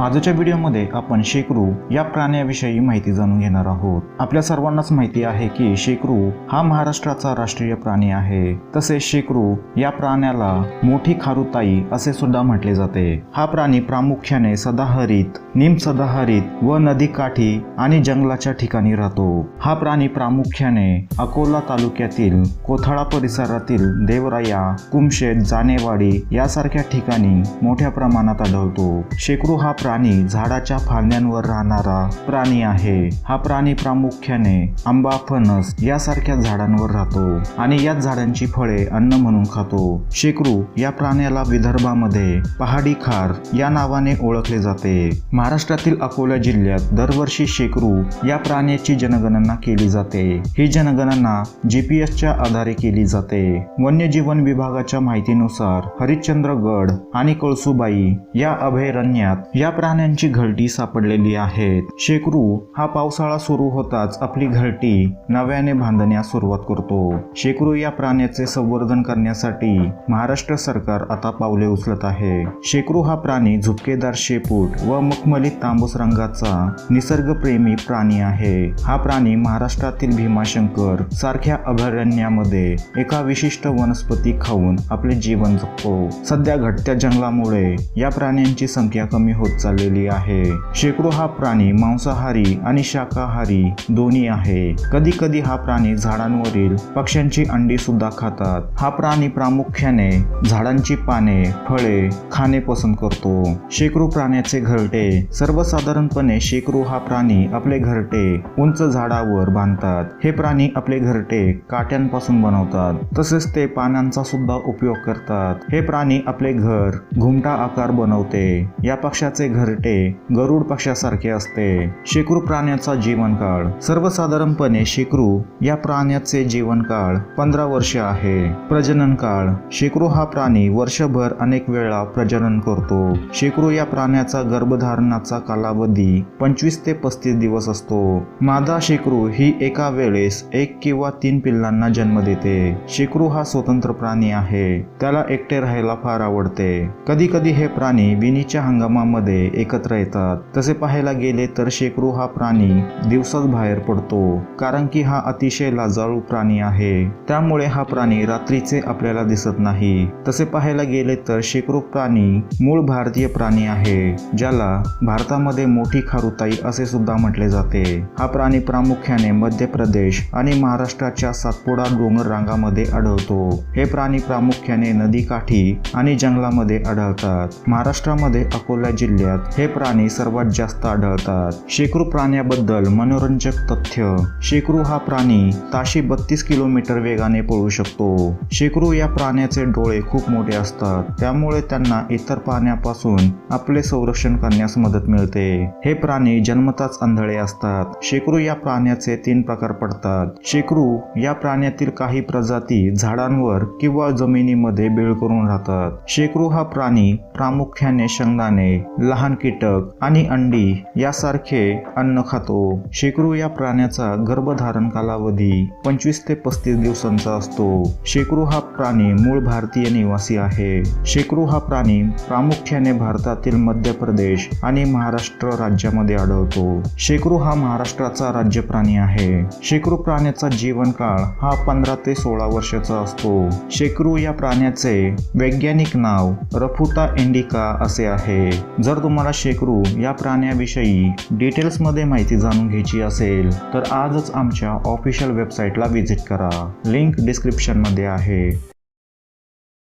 आजच्या व्हिडिओमध्ये आपण शेकरू या प्राण्याविषयी माहिती जाणून घेणार आहोत. आपल्या सर्वांनाच माहिती आहे की शेकरू हा महाराष्ट्राचा राष्ट्रीय प्राणी आहे. तसेच शेकरू या प्राण्याला मोठी खारुताई असे सुद्धा म्हटले जाते. हा प्राणी प्रामुख्याने सदाहरित निम सदाहरित व नदीकाठी आणि जंगलाच्या ठिकाणी राहतो. हा प्राणी प्रामुख्याने अकोला तालुक्यातील कोथाळा परिसरातील देवराया कुमशेत जानेवाडी यासारख्या ठिकाणी मोठ्या प्रमाणात आढळतो. शेकरू हा प्राणी झाडाच्या फांद्यांवर राहणारा प्राणी आहे. हा प्राणी प्रामुख्याने आंबा फणस यासारख्या झाडांवर राहतो आणि याच झाडांची फळे अन्न म्हणून खातो. शेकरू या प्राण्याला विदर्भामध्ये पहाडी खार या नावाने ओळखले जाते. महाराष्ट्रातील अकोला जिल्ह्यात दरवर्षी शेकरू या प्राण्याची जनगणना केली जाते. ही जनगणना जीपीएसच्या आधारे केली जाते. वन्यजीवन विभागाच्या माहितीनुसार हरिश्चंद्रगड आणि कळसुबाई या अभयारण्यात या प्राण्यांची घरटी सापडलेली आहेत. शेकरू हा पावसाळा सुरू होताच आपली घरटी नव्याने बांधण्यास सुरुवात करतो. शेकरू या प्राण्याचे संवर्धन करण्यासाठी महाराष्ट्र सरकार आता पावले उचलत आहे. शेकरू हा प्राणी झुपकेदार शेपूट व मखमली तांबूस रंगाचा निसर्गप्रेमी प्राणी आहे. हा प्राणी महाराष्ट्रातील भीमाशंकर सारख्या अभयारण्यामध्ये एका विशिष्ट वनस्पती खाऊन आपले जीवन जगतो. सध्या घटत्या जंगलामुळे या प्राण्यांची संख्या कमी होत चाललेली आहे. शेकडो हा प्राणी मांसाहारी आणि शाकाहारी दोन्ही आहे. कधी कधी हा प्राणी झाडांवरील पक्ष्यांची अंडी सुद्धा खातात. हा प्राणी प्रामुख्याने झाडांची पाने फळे खाणे पसंत करतो. शेकडू प्राण्याचे घरटे सर्वसाधारणपणे शेकडू हा प्राणी आपले घरटे उंच झाडावर बांधतात. हे प्राणी आपले घरटे काट्यांपासून बनवतात. तसेच ते पानांचा सुद्धा उपयोग करतात. हे प्राणी आपले घर घुमटा आकार बनवते. या पक्षाचे घरटे गरुड पक्षासारखे असते. शेकरू प्राण्याचा जीवनकाळ. सर्वसाधारणपणे शेकरू या प्राण्याचे जीवनकाळ पंधरा वर्ष आहे. प्रजनन काळ शेकरू हा प्राणी वर्षभर अनेक वेळा प्रजनन करतो. शेकरू या प्राण्याचा गर्भधारणाचा कालावधी पंचवीस ते पस्तीस दिवस असतो. मादा शेकरू ही एका वेळेस एक किंवा तीन पिल्लांना जन्म देते. शेकरू हा स्वतंत्र प्राणी आहे. त्याला एकटे राहायला फार आवडते. कधी कधी हे प्राणी विणीच्या हंगामामध्ये एकत्र येतात. तसे पाहायला गेले तर शेकरू हा प्राणी दिवसात बाहेर पडतो कारण की हा अतिशय लाजाळू प्राणी आहे. त्यामुळे हा प्राणी रात्रीचे आपल्याला दिसत नाही. तसे पाहायला गेले तर शेकरू प्राणी मूळ भारतीय प्राणी आहे ज्याला भारतामध्ये मोठी खारुताई असे सुद्धा म्हटले जाते. हा प्राणी प्रामुख्याने मध्य प्रदेश आणि महाराष्ट्राच्या सातपुडा डोंगर रांगामध्ये आढळतो. हे प्राणी प्रामुख्याने नदीकाठी आणि जंगलामध्ये आढळतात. महाराष्ट्रामध्ये अकोला जिल्ह्यात हे प्राणी सर्वात जास्त आढळतात. शेकरू प्राण्याबद्दल मनोरंजक तथ्य. शेकरू हा प्राणी ताशी बत्तीस किलोमीटर वेगाने पळू शकतो. शेकरू या प्राण्याचे डोळे खूप मोठे असतात. त्यामुळे त्यांना इतर प्राण्यापासून आपले संरक्षण करण्यास मदत मिळते. हे प्राणी जन्मताच आंधळे असतात. शेकरू या प्राण्याचे तीन प्रकार पडतात. शेकरू या प्राण्यातील काही प्रजाती झाडांवर किंवा जमिनीमध्ये बेळ करून राहतात. शेकरू हा प्राणी प्रामुख्याने शेंगदाणे लहान कीटक आणि अंडी यासारखे अन्न खातो. शेकरू या प्राण्याचा गर्भधारण कालावधी पंचवीस ते पस्तीस दिवसांचा असतो. शेकरू हा प्राणी मूळ भारतीय निवासी आहे. शेकरू हा प्राणी प्रामुख्याने भारतातील मध्य प्रदेश आणि महाराष्ट्र राज्यामध्ये आढळतो. शेकरू हा महाराष्ट्राचा राज्य प्राणी आहे. शेकरू प्राण्याचा जीवनकाळ हा पंधरा ते सोळा वर्षाचा असतो. शेकरू या प्राण्याचे वैज्ञानिक नाव रफुता इंडिका असे आहे. जर तुम्हाला शेकरू या प्राण्याविषयी डिटेल्समध्ये माहिती जाणून घ्यायची असेल तर आजच आमच्या ऑफिशियल वेबसाईटला व्हिजिट करा. लिंक डिस्क्रिप्शनमध्ये आहे.